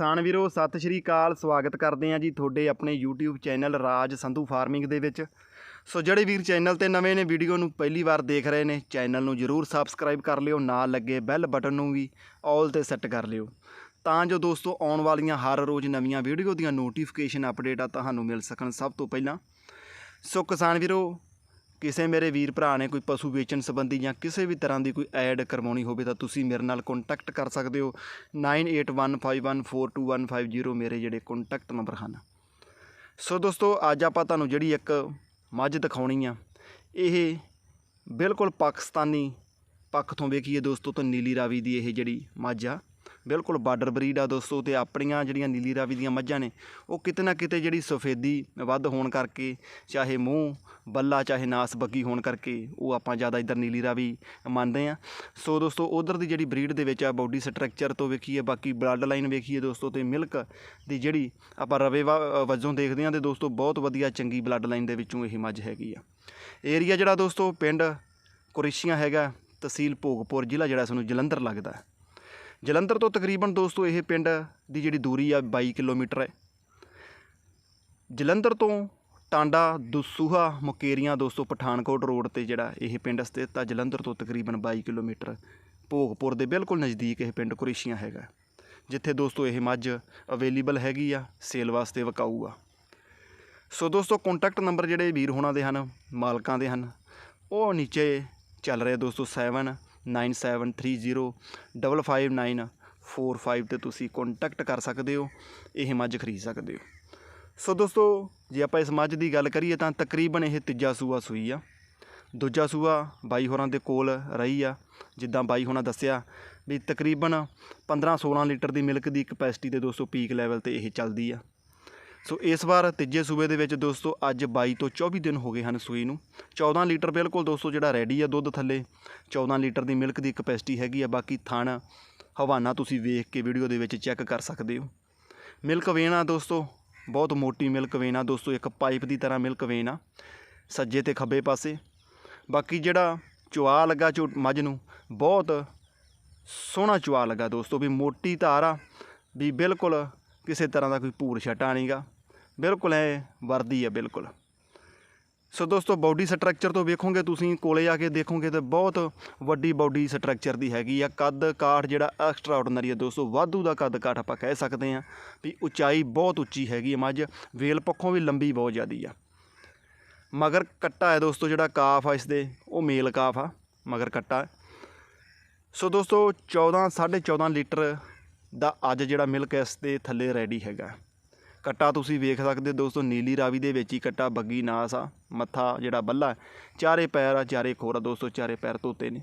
ਕਿਸਾਨ ਵੀਰੋ, ਸਤਿ ਸ਼੍ਰੀ ਅਕਾਲ। ਸਵਾਗਤ ਕਰਦੇ ਹਾਂ ਜੀ ਤੁਹਾਡੇ ਆਪਣੇ YouTube channel Raj Sandhu farming ਦੇ ਵਿੱਚ। ਸੋ ਜਿਹੜੇ ਵੀਰ ਚੈਨਲ ਤੇ ਨਵੇਂ ਨੇ, ਵੀਡੀਓ ਨੂੰ ਪਹਿਲੀ ਵਾਰ ਦੇਖ ਰਹੇ ਨੇ, ਚੈਨਲ ਨੂੰ ਜਰੂਰ ਸਬਸਕ੍ਰਾਈਬ ਕਰ ਲਿਓ, ਨਾਲ ਲੱਗੇ ਬੈਲ ਬਟਨ ਨੂੰ ਵੀ ਆਲ ਤੇ ਸੈੱਟ ਕਰ ਲਿਓ। ਤਾਂ ਜੋ ਦੋਸਤੋ, ਆਉਣ ਵਾਲੀਆਂ ਹਰ ਰੋਜ਼ ਨਵੀਆਂ ਵੀਡੀਓ ਦੀਆਂ ਨੋਟੀਫਿਕੇਸ਼ਨ ਅਪਡੇਟਾਂ ਤੁਹਾਨੂੰ ਮਿਲ ਸਕਣ ਸਭ ਤੋਂ ਪਹਿਲਾਂ। ਸੋ ਕਿਸਾਨ ਵੀਰੋ ਕਿਸੇ ਮੇਰੇ ਵੀਰ ਭਰਾ ਨੇ ਕੋਈ ਪਸ਼ੂ ਵੇਚਣ ਸੰਬੰਧੀ ਜਾਂ ਕਿਸੇ ਵੀ ਤਰ੍ਹਾਂ ਦੀ ਕੋਈ ਐਡ ਕਰਵਾਉਣੀ ਹੋਵੇ ਤਾਂ ਤੁਸੀਂ ਮੇਰੇ ਨਾਲ ਕੰਟੈਕਟ ਕਰ ਸਕਦੇ ਹੋ। 9815142150 ਮੇਰੇ ਜਿਹੜੇ ਕੰਟੈਕਟ ਨੰਬਰ ਹਨ। ਸੋ ਦੋਸਤੋ, ਅੱਜ ਆਪਾਂ ਤੁਹਾਨੂੰ ਜਿਹੜੀ ਇੱਕ ਮੱਝ ਦਿਖਾਉਣੀ ਆ, ਇਹ ਬਿਲਕੁਲ ਪਾਕਿਸਤਾਨੀ ਪੱਖ ਤੋਂ ਵੇਖੀਏ ਦੋਸਤੋ ਤਾਂ ਨੀਲੀ ਰਾਵੀ ਦੀ ਇਹ ਜਿਹੜੀ ਮੱਝ ਆ ਬਿਲਕੁਲ ਬਾਰਡਰ ਬਰੀਡ ਆ ਦੋਸਤੋ, ਤੇ ਆਪਣੀਆਂ ਜਿਹੜੀਆਂ ਨੀਲੀ ਰਾਵੀ ਦੀਆਂ ਮੱਝਾਂ ਨੇ, ਉਹ ਕਿਤੇ ਨਾ ਕਿਤੇ ਜਿਹੜੀ ਸਫੇਦੀ ਵੱਧ ਹੋਣ ਕਰਕੇ, ਚਾਹੇ ਮੂੰਹ ਬੱਲਾ, ਚਾਹੇ ਨਾਸ ਬੱਗੀ ਹੋਣ ਕਰਕੇ, ਉਹ ਆਪਾਂ ਜ਼ਿਆਦਾ ਇੱਧਰ ਨੀਲੀ ਰਾਵੀ ਮੰਨਦੇ ਆ ਸੋ ਦੋਸਤੋ, ਉਧਰ ਦੀ ਜਿਹੜੀ ਬਰੀਡ ਦੇ ਵਿੱਚ ਆ, ਬਾਡੀ ਸਟਰਕਚਰ ਤੋਂ ਵੇਖੀਏ, ਬਾਕੀ ਬਲੱਡ ਲਾਈਨ ਵੇਖੀਏ ਦੋਸਤੋ, ਤੇ ਮਿਲਕ ਦੀ ਜਿਹੜੀ ਆਪਾਂ ਰਵੇ ਵਜੋਂ ਦੇਖਦੇ ਆ ਤੇ ਦੋਸਤੋ, ਬਹੁਤ ਵਧੀਆ ਚੰਗੀ ਬਲੱਡ ਲਾਈਨ ਦੇ ਵਿੱਚੋਂ ਇਹ ਮੱਝ ਹੈਗੀ ਆ। ਏਰੀਆ ਜਿਹੜਾ ਦੋਸਤੋ, ਪਿੰਡ ਕੁਰੇਸ਼ੀਆਂ ਹੈਗਾ, ਤਹਿਸੀਲ ਭੋਗਪੁਰ ਜ਼ਿਲ੍ਹਾ, ਜਿਹੜਾ ਸਾਨੂੰ ਜਲੰਧਰ ਲੱਗਦਾ। ਜਲੰਧਰ ਤੋਂ ਤਕਰੀਬਨ ਦੋਸਤੋ ਇਹ ਪਿੰਡ ਦੀ ਜਿਹੜੀ ਦੂਰੀ ਆ 22 ਕਿਲੋਮੀਟਰ ਹੈ। ਜਲੰਧਰ ਤੋਂ ਟਾਂਡਾ, ਦਸੂਹਾ, ਮੁਕੇਰੀਆਂ ਦੋਸਤੋ ਪਠਾਨਕੋਟ ਰੋਡ ਤੇ ਜਿਹੜਾ ਇਹ ਪਿੰਡ ਸਥਿਤ ਆ, ਜਲੰਧਰ ਤੋਂ ਤਕਰੀਬਨ 22 ਕਿਲੋਮੀਟਰ। ਭੋਗਪੁਰ ਦੇ ਬਿਲਕੁਲ ਨਜ਼ਦੀਕ ਇਹ ਪਿੰਡ ਕੁਰੇਸ਼ੀਆਂ ਹੈਗਾ। ਜਿੱਥੇ ਦੋਸਤੋ ਇਹ ਮੱਝ ਅਵੇਲੇਬਲ ਹੈਗੀ ਆ, ਸੇਲ ਵਾਸਤੇ ਵਿਕਾਊ ਆ। ਸੋ ਦੋਸਤੋ ਕੰਟੈਕਟ ਨੰਬਰ ਜਿਹੜੇ ਵੀਰ ਹੋਣਾ ਦੇ ਹਨ, ਮਾਲਕਾਂ ਦੇ ਹਨ, ਉਹ ਨੀਚੇ ਚੱਲ ਰਹੇ ਦੋਸਤੋ 7973055945 ਤੇ ਤੁਸੀਂ ਕੰਟੈਕਟ ਕਰ ਸਕਦੇ ਹੋ ਇਹ ਮੱਝ ਖਰੀਦ ਸਕਦੇ ਹੋ ਸੋ ਦੋਸਤੋ ਜੇ ਆਪਾਂ ਇਸ ਮੱਝ ਦੀ ਗੱਲ ਕਰੀਏ ਤਾਂ ਤਕਰੀਬਨ ਇਹ ਤੀਜਾ ਸੂਆ ਸੂਈ ਆ ਦੂਜਾ ਸੂਆ ਬਾਈ ਹੋਰਾਂ ਦੇ ਕੋਲ ਰਹੀ ਆ ਜਿੱਦਾਂ ਬਾਈ ਹੋਣਾ ਦੱਸਿਆ ਵੀ ਤਕਰੀਬਨ 15-16 ਲੀਟਰ ਦੀ ਮਿਲਕ ਦੀ ਕਪੈਸਿਟੀ ਤੇ ਦੋਸਤੋ ਪੀਕ ਲੈਵਲ ਤੇ ਇਹ ਚੱਲਦੀ ਆ ਸੋ ਇਸ ਵਾਰ ਤੀਜੇ ਸੂਬੇ ਦੇ ਵਿੱਚ ਦੋਸਤੋ, ਅੱਜ 22 ਤੋਂ 24 ਦਿਨ ਹੋ ਗਏ ਹਨ ਸੂਈ ਨੂੰ। 14 ਲੀਟਰ ਬਿਲਕੁਲ ਦੋਸਤੋ ਜਿਹੜਾ ਰੈਡੀ ਆ ਦੁੱਧ ਥੱਲੇ। 14 ਲੀਟਰ ਦੀ ਮਿਲਕ ਦੀ ਕਪੈਸਿਟੀ ਹੈਗੀ ਆ, ਬਾਕੀ ਥਣ, ਹਵਾਨਾ ਤੁਸੀਂ ਵੇਖ ਕੇ ਵੀਡੀਓ ਦੇ ਵਿੱਚ ਚੈੱਕ ਕਰ ਸਕਦੇ ਹੋ। ਮਿਲਕ ਵੇਨ ਆ ਦੋਸਤੋ, ਬਹੁਤ ਮੋਟੀ ਮਿਲਕ ਵੇਨ ਆ ਦੋਸਤੋ, ਇੱਕ ਪਾਈਪ ਦੀ ਤਰ੍ਹਾਂ ਮਿਲਕ ਵੇਨ ਆ, ਸੱਜੇ ਤੇ ਖੱਬੇ ਪਾਸੇ। ਬਾਕੀ ਜਿਹੜਾ ਚੁਆ ਲੱਗਾ ਚੋ ਮੱਝ ਨੂੰ, ਬਹੁਤ ਸੋਹਣਾ ਚੁਆ ਲੱਗਾ ਦੋਸਤੋ, ਵੀ ਮੋਟੀ ਧਾਰ ਆ, ਵੀ ਬਿਲਕੁਲ ਕਿਸੇ ਤਰ੍ਹਾਂ ਦਾ ਕੋਈ ਭੂਰ ਛਟਾ ਨਹੀਂਗਾ। ਬਿਲਕੁਲ ਐ ਵਰਦੀ ਆ, ਬਿਲਕੁਲ। ਸੋ ਦੋਸਤੋ, ਬਾਡੀ ਸਟਰਕਚਰ ਤੋਂ ਵੇਖੋਗੇ ਤੁਸੀਂ, ਕੋਲੇ ਆ ਕੇ ਦੇਖੋਗੇ ਤਾਂ ਬਹੁਤ ਵੱਡੀ ਬਾਡੀ ਸਟਰਕਚਰ ਦੀ ਹੈਗੀ ਆ। ਕੱਦ ਕਾਠ ਜਿਹੜਾ ਐਕਸਟਰਾ ਆਰਡੀਨਰੀ ਆ ਦੋਸਤੋ, ਵਾਧੂ ਦਾ ਕੱਦ ਕਾਠ ਆਪਾਂ ਕਹਿ ਸਕਦੇ ਆ ਵੀ ਉਚਾਈ ਬਹੁਤ ਉੱਚੀ ਹੈਗੀ ਆ, ਮੱਝ ਵੇਲ ਪੱਖੋਂ ਵੀ ਲੰਬੀ ਬਹੁਤ ਜ਼ਿਆਦੀ ਆ। ਮਗਰ ਕੱਟਾ ਹੈ ਦੋਸਤੋ, ਜਿਹੜਾ ਕਾਫ ਆ ਇਸ ਦੇ ਉਹ ਮੇਲ ਕਾਫ ਆ, ਮਗਰ ਕੱਟਾ ਸੋ ਦੋਸਤੋ 14 14.5 ਲੀਟਰ ਦਾ ਅੱਜ ਜਿਹੜਾ ਮਿਲਕ ਇਸ ਦੇ ਥੱਲੇ ਰੈਡੀ ਹੈਗਾ। ਕੱਟਾ ਤੁਸੀਂ ਵੇਖ ਸਕਦੇ ਹੋ ਦੋਸਤੋ, ਨੀਲੀ ਰਾਵੀ ਦੇ ਵਿੱਚ ਹੀ ਕੱਟਾ ਬੱਗੀ ਨਾਸ ਆ, ਮੱਥਾ ਜਿਹੜਾ ਬੱਲਾ ਚਾਰੇ ਪੈਰ ਆ, ਚਾਰੇ ਖੋਰ ਆ ਦੋਸਤੋ, ਚਾਰੇ ਪੈਰ ਧੋਤੇ ਨੇ।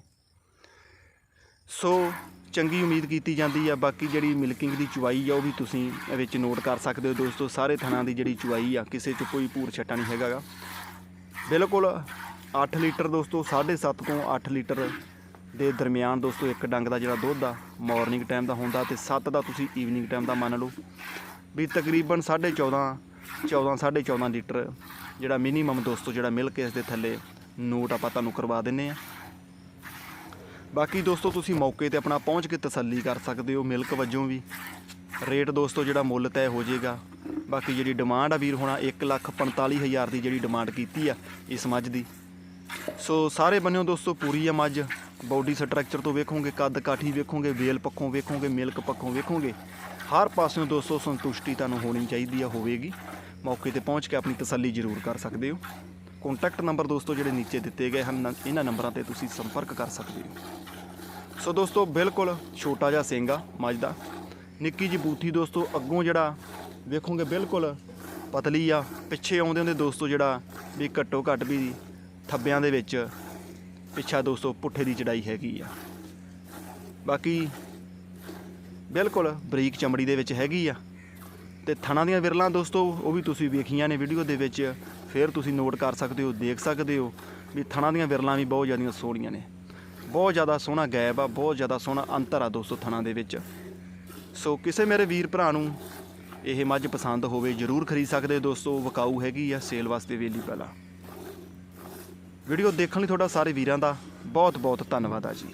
ਸੋ ਚੰਗੀ ਉਮੀਦ ਕੀਤੀ ਜਾਂਦੀ ਆ, ਬਾਕੀ ਜਿਹੜੀ ਮਿਲਕਿੰਗ ਦੀ ਚੁਆਈ ਆ ਉਹ ਵੀ ਤੁਸੀਂ ਇਹ ਵਿੱਚ ਨੋਟ ਕਰ ਸਕਦੇ ਹੋ ਦੋਸਤੋ, ਸਾਰੇ ਥਣਾਂ ਦੀ ਜਿਹੜੀ ਚੁਆਈ ਆ, ਕਿਸੇ 'ਚ ਕੋਈ ਪੂਰ ਛੱਟਾ ਨਹੀਂ ਹੈਗਾ ਗਾ। ਬਿਲਕੁਲ 8 ਲੀਟਰ ਦੋਸਤੋ 7.5 ਤੋਂ 8 ਲੀਟਰ ਦੇ ਦਰਮਿਆਨ ਦੋਸਤੋ, ਇੱਕ ਡੰਗ ਦਾ ਜਿਹੜਾ ਦੁੱਧ ਆ ਮਾਰਨਿੰਗ ਟਾਈਮ ਦਾ ਹੁੰਦਾ ਤੇ 7 ਦਾ ਤੁਸੀਂ ਈਵਨਿੰਗ ਟਾਈਮ ਦਾ ਮੰਨ ਲਓ। ਵੀ ਤਕਰੀਬਨ 14.5 14 14.5 ਲੀਟਰ ਜਿਹੜਾ ਮਿਨੀਮਮ ਦੋਸਤੋ, ਜਿਹੜਾ ਮਿਲਕ ਇਸ ਦੇ ਥੱਲੇ ਨੋਟ ਆਪਾਂ ਤੁਹਾਨੂੰ ਕਰਵਾ ਦਿੰਨੇ ਆ। ਬਾਕੀ ਦੋਸਤੋ, ਤੁਸੀਂ ਮੌਕੇ ਤੇ ਆਪਣਾ ਪਹੁੰਚ ਕੇ ਤਸੱਲੀ ਕਰ ਸਕਦੇ ਹੋ ਮਿਲਕ ਵਜੋਂ ਵੀ। ਰੇਟ ਦੋਸਤੋ, ਜਿਹੜਾ ਮੁੱਲ ਤੈਅ ਹੋ ਜਾਏਗਾ। ਬਾਕੀ ਜਿਹੜੀ ਡਿਮਾਂਡ ਆ ਵੀਰ ਹੋਣਾ 145000 ਦੀ ਜਿਹੜੀ ਡਿਮਾਂਡ ਕੀਤੀ ਆ ਇਸ ਮੱਝ ਦੀ। ਸੋ ਸਾਰੇ ਬੰਨਿਓ ਦੋਸਤੋ, ਪੂਰੀ ਆ ਮੱਝ। ਬਾਡੀ ਸਟਰਕਚਰ ਤੋਂ ਵੇਖੋਗੇ, ਕੱਦ ਕਾਠੀ ਵੇਖੋਗੇ, ਵੇਲ ਪੱਖੋਂ ਵੇਖੋਗੇ, ਮਿਲਕ ਪੱਖੋਂ ਵੇਖੋਗੇ, ਹਰ ਪਾਸਿਓਂ ਦੋਸਤੋ ਸੰਤੁਸ਼ਟੀ ਤੁਹਾਨੂੰ ਹੋਣੀ ਚਾਹੀਦੀ ਆ, ਹੋਵੇਗੀ। ਮੌਕੇ ਤੇ ਪਹੁੰਚ ਕੇ ਆਪਣੀ ਤਸੱਲੀ ਜ਼ਰੂਰ ਕਰ ਸਕਦੇ ਹੋ। ਕੰਟੈਕਟ ਨੰਬਰ ਦੋਸਤੋ ਜਿਹੜੇ ਨੀਚੇ ਦਿੱਤੇ ਗਏ ਹਨ ਇਹਨਾਂ ਨੰਬਰਾਂ ਤੇ ਤੁਸੀਂ ਸੰਪਰਕ ਕਰ ਸਕਦੇ ਹੋ। ਸੋ ਦੋਸਤੋ, ਬਿਲਕੁਲ ਛੋਟਾ ਜਿਹਾ ਸਿੰਘ ਆ ਮੱਝ ਦਾ। ਨਿੱਕੀ ਜਿਹੀ ਬੂਥੀ ਦੋਸਤੋ, ਅੱਗੋਂ ਜਿਹੜਾ ਵੇਖੋਗੇ, ਬਿਲਕੁਲ ਪਤਲੀ ਆ। ਪਿੱਛੇ ਆਉਂਦੇ ਹੁੰਦੇ ਦੋਸਤੋ ਜਿਹੜਾ ਵੀ ਘੱਟੋ ਘੱਟ ਵੀ ਥੱਬਿਆਂ ਦੇ ਵਿੱਚ ਪਿੱਛਾ ਦੋਸਤੋ ਪੁੱਠੇ ਦੀ ਚੜਾਈ ਹੈਗੀ ਆ। ਬਾਕੀ ਬਿਲਕੁਲ ਬਰੀਕ ਚਮੜੀ ਦੇ ਵਿੱਚ ਹੈਗੀ ਆ। ਤੇ ਥਣਾ ਦੀਆਂ ਵਿਰਲਾਂ ਦੋਸਤੋ, ਉਹ ਵੀ ਤੁਸੀਂ ਵੇਖੀਆਂ ਨੇ ਵੀਡੀਓ ਦੇ ਵਿੱਚ। ਫਿਰ ਤੁਸੀਂ ਨੋਟ ਕਰ ਸਕਦੇ ਹੋ, ਦੇਖ ਸਕਦੇ ਹੋ ਵੀ ਥਣਾ ਦੀਆਂ ਵਿਰਲਾਂ ਵੀ ਬਹੁਤ ਜ਼ਿਆਦੀਆਂ ਸੋਹਣੀਆਂ ਨੇ। ਬਹੁਤ ਜ਼ਿਆਦਾ ਸੋਹਣਾ ਗੈਪ ਆ, ਬਹੁਤ ਜ਼ਿਆਦਾ ਸੋਹਣਾ ਅੰਤਰ ਆ ਦੋਸਤੋ ਥਣਾ ਦੇ ਵਿੱਚ। ਸੋ ਕਿਸੇ ਮੇਰੇ ਵੀਰ ਭਰਾ ਨੂੰ ਇਹ ਮੱਝ ਪਸੰਦ ਹੋਵੇ, ਜਰੂਰ ਖਰੀਦ ਸਕਦੇ ਹੋ ਦੋਸਤੋ ਵਿਕਾਊ ਹੈਗੀ ਆ ਸੇਲ ਵਾਸਤੇ ਵੇਲੀ ਪਹਿਲਾ। ਵੀਡੀਓ ਦੇਖਣ ਲਈ ਤੁਹਾਡਾ ਸਾਰੇ ਵੀਰਾਂ ਦਾ ਬਹੁਤ ਬਹੁਤ ਧੰਨਵਾਦ ਆ ਜੀ।